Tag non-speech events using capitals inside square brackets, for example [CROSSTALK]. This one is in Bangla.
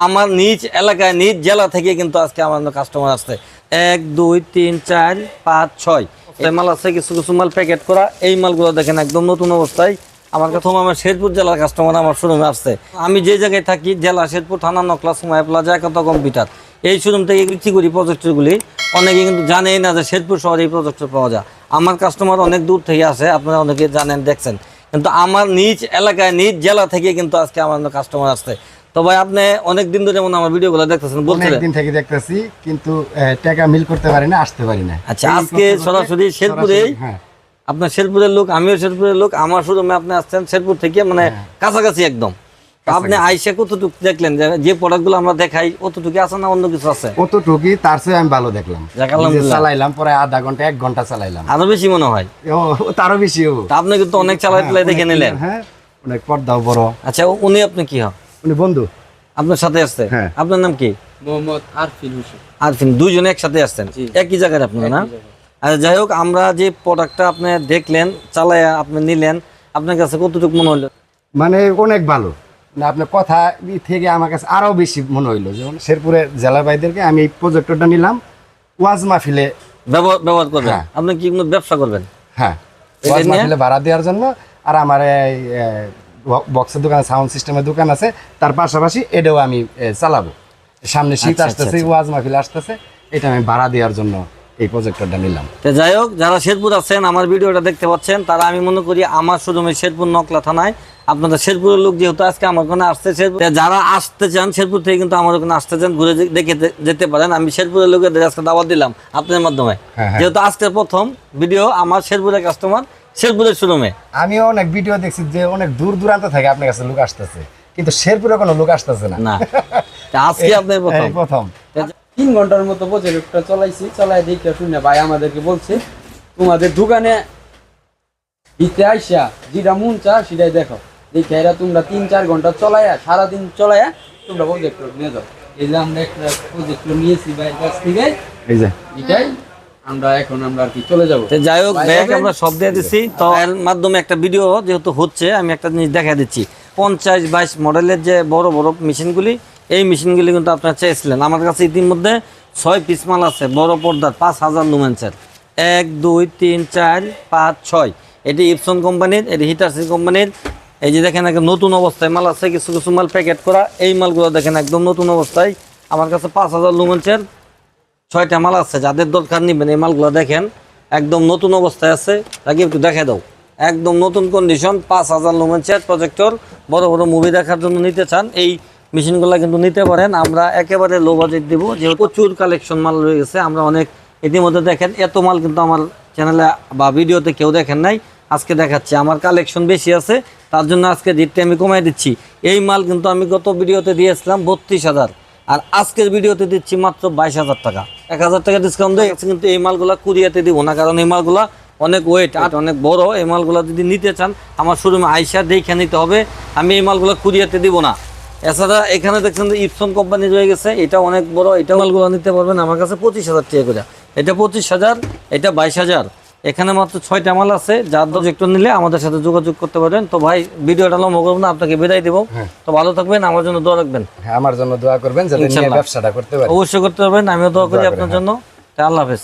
আমার নিজ এলাকায়, নিজ জেলা থেকে কিন্তু আজকে আমার কাস্টমার আসছে। এক, দুই, তিন, চার, পাঁচ, ছয়। এই মাল আছে কিছু কিছু মাল প্যাকেট করা। এই মালগুলো দেখেন একদম নতুন অবস্থায়। আমার প্রথম আমার শেরপুর জেলার কাস্টমার আমার শোরুমে আসছে। আমি যে জায়গায় থাকি, জেলা শেরপুর, থানা, নকলা সময় প্লাজা কত কম্পিউটার এই শোরুম থেকে বিক্রি করি প্রজেক্টরগুলি অনেকে কিন্তু জানেই না যে শেরপুর শহরে এই প্রজেক্টর পাওয়া যায়। আমার কাস্টমার অনেক দূর থেকে আসে, আপনারা অনেকে জানেন, দেখছেন। কিন্তু আমার নিজ এলাকায় নিজ জেলা থেকে কিন্তু আজকে আমার কাস্টমার আসছে। তো ভাই আপনি অনেক দিন ধরে যেমন হয় আমার ভিডিওগুলো দেখতেছেন বলছিলেন। অনেকদিন থেকে দেখতেছি কিন্তু টাকা মিল করতে পারি না আসতে পারি না। আচ্ছা আজকে সরাসরি শেরপুরে হ্যাঁ। আপনার শেরপুরের লোক আমিও শেরপুরের লোক আমার শোরুমে আপনি আসছেন শেরপুর থেকে মানে কাছাকাছি একদম। আপনি আইসা কতটুকু দেখলেন যে যে প্রোডাক্টগুলো আমরা দেখাই অতটুকু আছে না অন্য কিছু আছে? কতটুকি তার চেয়ে আমি ভালো দেখলাম। চালাইলাম পরে আধা ঘণ্টা এক ঘণ্টা চালাইলাম। আরও বেশি মনে হয়? তারও বেশি আপনি কিন্তু অনেক চালাই টালাই দেখে নিলেন। হ্যাঁ অনেক পর্দাও বড়। আচ্ছা উনি আপনি কি হন? উনি বন্ধু। আপনার সাথে আসছে হ্যাঁ। আপনার নাম কি? মোহাম্মদ আরফিন হোসেন। আরফিন দুইজনে একসাথে আসছেন একই জায়গায় আপনারা না? আচ্ছা যাই হোক আমরা যে প্রোডাক্টটা আপনি দেখলেন চালায়া আপনি নিলেন আপনার কাছে কতটুকু মনে হলো? মানে অনেক ভালো। না আপনার কথা থেকে আমার কাছে আরও বেশি মনে হইল যেমন শেরপুরের জেলা ভাইদেরকে আমি এই প্রজেক্টরটা নিলাম ওয়াজ মাহফিলে। ব্যবহার করবেন? হ্যাঁ। আপনি কি কোনো ব্যবসা করবেন? হ্যাঁ ওয়াজ? মাহফিলে ভাড়া দেওয়ার জন্য আর আমার এই বক্সের দোকান সাউন্ড সিস্টেমের দোকান আছে তার পাশাপাশি এটাও আমি চালাবো। সামনে শীত আচ্ছা, আচ্ছা, আসতেছে ওয়াজ মাহফিল আসতেছে এটা আমি ভাড়া দেওয়ার জন্য এই প্রজেক্টরটা নিলাম। তো যাই হোক যারা শেরপুর আছেন আমার ভিডিওটা দেখতে পাচ্ছেন তারা আমি মনে করি আমার শোরুমে শেরপুর নকলা থানায় আপনাদের শেরপুরের লোক যেহেতু আজকে আমার ওখানে আসতে শেরপুর যারা আসতে চান শেরপুর থেকে কিন্তু আমার ওখানে আসতে চান ঘুরে দেখে যেতে পারেন। আমি শেরপুরের লোকেদের আজকে দাওয়াত দিলাম আপনার মাধ্যমে। হ্যাঁ, হ্যাঁ। যেহেতু আজকের প্রথম ভিডিও আমার শেরপুরের কাস্টমার শেরপুরের শোরুমে আমিও অনেক ভিডিও দেখছি যে অনেক দূর দূরান্ত থেকে আপনার কাছে লোক আসতেছে কিন্তু শেরপুরে কোনো লোক আসতেছে না। না। আজকে আপনার [LAUGHS] প্রথম। প্রথম। তিন ঘণ্টার মতো প্রজেক্টটা চলাইছি চালাই দেখে শুনে ভাই আমাদেরকে বলছে তোমাদের দোকানে দিতে আইসা যেটা মন চা সেটাই দেখো। দেখে এরা তোমরা তিন চার ঘণ্টা চলাইয়া সারাদিন চলাইয়া তোমরা প্রজেক্টর নিয়ে যাও। এই যে আমরা একটা প্রজেক্ট নিয়েছি ভাইয়ের কাছ থেকে। এই যে। এটাই আমরা এখন আমরা আর কি চলে যাব। যাই হোক ব্যাগ আমরা সব দিয়ে দিচ্ছি তো এর মাধ্যমে একটা ভিডিও যেহেতু হচ্ছে আমি একটা জিনিস দেখা দিচ্ছি। পঞ্চাশ বাইশ মডেলের যে বড় বড় মেশিনগুলি এই মেশিনগুলি কিন্তু আপনারা চেয়েছিলেন। আমার কাছে ইতিমধ্যে ছয় পিস মাল আছে, বড় পর্দার, পাঁচ হাজার লুমেন্সের এক, দুই, তিন, চার, পাঁচ, ছয়। এটি ইপসন কোম্পানির, এটি হিটারসি কোম্পানির। এই যে দেখেন একটা নতুন অবস্থায় মাল আছে, কিছু কিছু মাল প্যাকেট করা। এই মালগুলো দেখেন একদম নতুন অবস্থায়। আমার কাছে পাঁচ হাজার লুমেন্সের ছয়টা মাল আছে, যাদের দরকার নিবেন এই মালগুলো দেখেন। একদম নতুন অবস্থায় আছে। তাকে একটু দেখে দাও। একদম নতুন কন্ডিশন পাঁচ হাজার লুমেন্সের প্রজেক্টর বড় বড় মুভি দেখার জন্য নিতে চান। এই মেশিনগুলো কিন্তু নিতে পারেন। আমরা একেবারে লো বাজেট দিব। যেহেতু প্রচুর কালেকশন মাল রয়ে গেছে, আমরা অনেক ইতিমধ্যে দেখেন, এত মাল কিন্তু আমার চ্যানেলে বা ভিডিওতে কেউ দেখেন নাই। আজকে দেখাচ্ছি, আমার কালেকশন বেশি আছে, তার জন্য আজকে রেটটি আমি কমাই দিচ্ছি। এই মাল কিন্তু আমি গত ভিডিওতে দিয়েছিলাম বত্রিশ হাজার, আর আজকের ভিডিওতে দিচ্ছি মাত্র বাইশ হাজার টাকা। এক হাজার টাকা ডিসকাউন্ট দিয়ে কিন্তু এই মালগুলা কুরিয়াতে দিব না, কারণ এই মালগুলা অনেক ওয়েট আর অনেক বড়। এই মালগুলা যদি নিতে চান, আমার শোরুমে আইসা দেখে নিতে হবে। আমি এই মালগুলা কুরিয়াতে দিব না। এছাড়া এখানে দেখছেন যে ইপসন কোম্পানি রয়ে গেছে এটা অনেক বড় এটা মালগুলো নিতে পারবেন আমার কাছে পঁচিশ হাজার টাকা করে। এটা পঁচিশ হাজার এটা বাইশ হাজার। এখানে মাত্র ছয়টা মাল আছে যার প্রজেক্ট নিলে আমাদের সাথে যোগাযোগ করতে পারেন। তো ভাই ভিডিওটা লম্বা করব না আপনাকে বিদায় দেবো। তো ভালো থাকবেন আমার জন্য দোয়া রাখবেন। হ্যাঁ, আমার জন্য দোয়া করবেন। ব্যবসাটা করতে অবশ্যই করতে পারবেন আমিও দোয়া করি আপনার হ্যাঁ। জন্য। আল্লাহ হাফেজ।